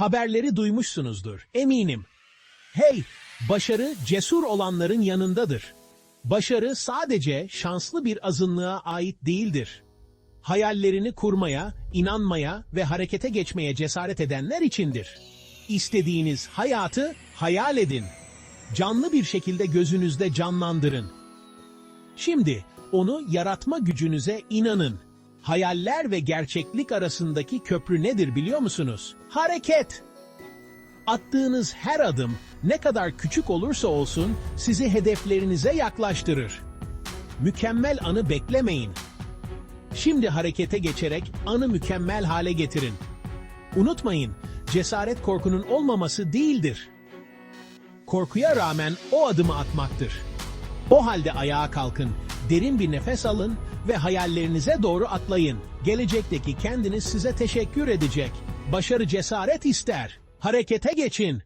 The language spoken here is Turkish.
Haberleri duymuşsunuzdur, eminim. Hey, başarı cesur olanların yanındadır. Başarı sadece şanslı bir azınlığa ait değildir. Hayallerini kurmaya, inanmaya ve harekete geçmeye cesaret edenler içindir. İstediğiniz hayatı hayal edin. Canlı bir şekilde gözünüzde canlandırın. Şimdi onu yaratma gücünüze inanın. Hayaller ve gerçeklik arasındaki köprü nedir biliyor musunuz? Hareket. Attığınız her adım ne kadar küçük olursa olsun sizi hedeflerinize yaklaştırır. Mükemmel anı beklemeyin. Şimdi harekete geçerek anı mükemmel hale getirin. Unutmayın, cesaret korkunun olmaması değildir. Korkuya rağmen o adımı atmaktır. O halde ayağa kalkın, derin bir nefes alın ve hayallerinize doğru atlayın. Gelecekteki kendiniz size teşekkür edecek. Başarı cesaret ister. Harekete geçin.